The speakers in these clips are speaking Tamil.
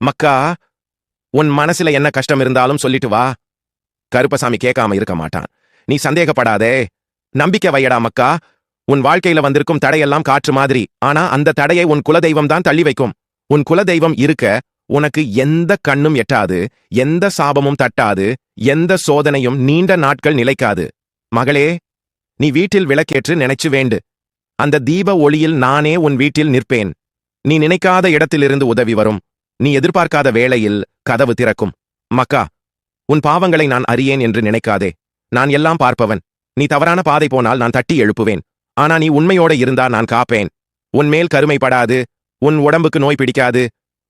மக்கா உன் மனசுல என்ன கஷ்டம் இருந்தாலும் சொல்லிட்டு வா. கருப்பசாமி கேட்காம இருக்க மாட்டான். நீ சந்தேகப்படாதே. நம்பிக்கை வையடா மக்கா. உன் வாழ்க்கையில வந்திருக்கும் தடையெல்லாம் காற்று மாதிரி. ஆனா அந்த தடையை உன் குலதெய்வம் தான் தள்ளி வைக்கும். உன் குலதெய்வம் இருக்க உனக்கு எந்த கண்ணும் எட்டாது எந்த சாபமும் தட்டாது எந்த சோதனையும் நீண்ட நாட்கள் நிலைக்காது. மகளே நீ வீட்டில் விளக்கேற்று நினைச்சு வேண்டு. அந்த தீப ஒளியில் நானே உன் வீட்டில் நிற்பேன். நீ நினைக்காத இடத்திலிருந்து உதவி வரும். நீ எதிர்பார்க்காத வேளையில் கதவு திறக்கும். மக்கா உன் பாவங்களை நான் அறியேன் என்று நினைக்காதே. நான் எல்லாம் பார்ப்பவன். நீ தவறான பாதை போனால் நான் தட்டி எழுப்புவேன். ஆனா நீ உண்மையோட இருந்தா நான் காப்பேன். உன் மேல் கருமைப்படாது. உன் உடம்புக்கு நோய் பிடிக்காது.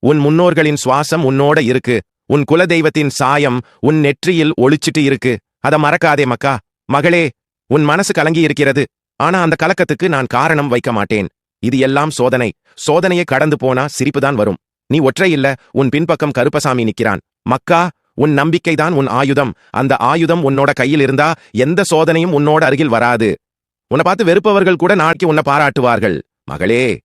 உன் முன்னோர்களின் சுவாசம் உன்னோட இருக்கு. உன் குலதெய்வத்தின் சாயம் உன் நெற்றியில் ஒளிச்சிட்டு இருக்கு. அத மறக்காதே மக்கா. மகளே உன் மனசு கலங்கி இருக்கிறது ஆனா அந்த கலக்கத்துக்கு நான் காரணம் வைக்க மாட்டேன். இது எல்லாம் சோதனை. சோதனையை கடந்து போனா சிரிப்புதான் வரும். நீ ஒற்றை இல்ல உன் பின்பக்கம் கருப்பசாமி நிற்கிறான் மக்கா உன் நம்பிக்கைதான் உன் ஆயுதம். அந்த ஆயுதம் உன்னோட கையில் இருந்தா எந்த சோதனையும் உன்னோட அருகில் வராது. உன்னை பார்த்து வெறுப்பவர்கள் கூட நாட்கி உன்னை பாராட்டுவார்கள். மகளே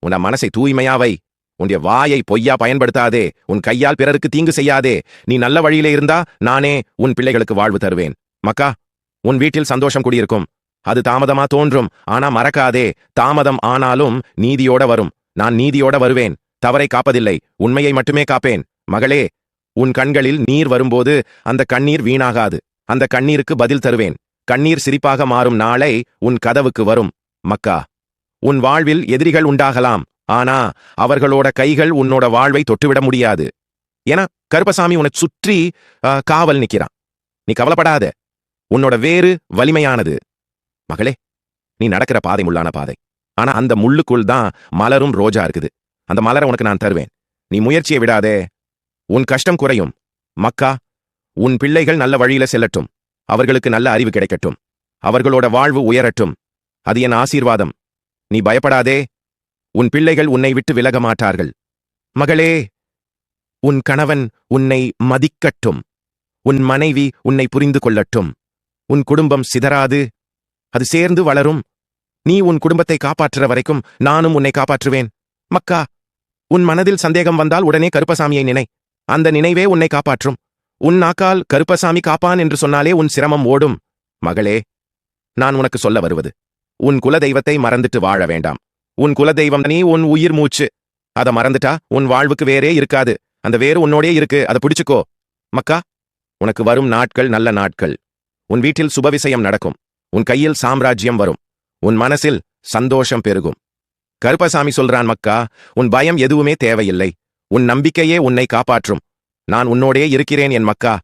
உன் மனசை தூய்மையாவை உன்னுடைய வாயை பொய்யா பயன்படுத்தாதே. உன் கையால் பிறருக்கு தீங்கு செய்யாதே. நீ நல்ல வழியிலே இருந்தா நானே உன் பிள்ளைகளுக்கு வாழ்வு தருவேன். மக்கா உன் வீட்டில் சந்தோஷம் குடியிருக்கும். அது தாமதமா தோன்றும். ஆனா மறக்காதே. தாமதம் ஆனாலும் நீதியோட வரும். நான் நீதியோட வருவேன். தவறை காப்பதில்லை. உண்மையை மட்டுமே காப்பேன். மகளே உன் கண்களில் நீர் வரும்போது அந்த கண்ணீர் வீணாகாது. அந்த கண்ணீருக்கு பதில் தருவேன். கண்ணீர் சிரிப்பாக மாறும் நாளை உன் கதவுக்கு வரும். மக்கா உன் வாழ்வில் எதிரிகள் உண்டாகலாம். ஆனா அவர்களோட கைகள் உன்னோட வாழ்வை தொட்டுவிட முடியாது. ஏன்னா கருப்பசாமி உனக்கு சுற்றி காவல் நிக்கிறான். நீ கவலைப்படாத. உன்னோட வேறு வலிமையானது. மகளே நீ நடக்கிற பாதை முள்ளான பாதை. ஆனா அந்த முள்ளுக்குள் தான் மலரும் ரோஜா இருக்குது. அந்த மலரை உனக்கு நான் தருவேன். நீ முயற்சியை விடாதே. உன் கஷ்டம் குறையும். மக்கா உன் பிள்ளைகள் நல்ல வழியில செல்லட்டும். அவர்களுக்கு நல்ல அறிவு கிடைக்கட்டும். அவர்களோட வாழ்வு உயரட்டும். அது என் ஆசீர்வாதம். நீ பயப்படாதே. உன் பிள்ளைகள் உன்னை விட்டு விலக மாட்டார்கள். மகளே உன் கணவன் உன்னை மதிக்கட்டும். உன் மனைவி உன்னை புரிந்து கொள்ளட்டும். உன் குடும்பம் சிதறாது. அது சேர்ந்து வளரும். நீ உன் குடும்பத்தை காப்பாற்றுற வரைக்கும் நானும் உன்னை காப்பாற்றுவேன். மக்கா உன் மனதில் சந்தேகம் வந்தால் உடனே கருப்பசாமியை நினை. அந்த நினைவே உன்னை காப்பாற்றும். உன் நாக்கால் கருப்பசாமி காப்பான் என்று சொன்னாலே உன் சிரமம் ஓடும். மகளே நான் உனக்கு சொல்ல வருவது. உன் குலதெய்வத்தை மறந்துட்டு வாழ வேண்டாம். உன் குலதெய்வம் நீ உன் உயிர் மூச்சு. அதை மறந்துட்டா உன் வாழ்வுக்கு வேறே இருக்காது. அந்த வேறு உன்னோடே இருக்கு. அதை பிடிச்சுக்கோ. மக்கா உனக்கு வரும் நாட்கள் நல்ல நாட்கள். உன் வீட்டில் சுபவிசயம் நடக்கும். உன் கையில் சாம்ராஜ்யம் வரும். உன் மனசில் சந்தோஷம் பெருகும். கருப்பசாமி சொல்றான் மக்கா உன் பயம் எதுவுமே தேவையில்லை. உன் நம்பிக்கையே உன்னை காப்பாற்றும். நான் உன்னோடே இருக்கிறேன் என் மக்கா.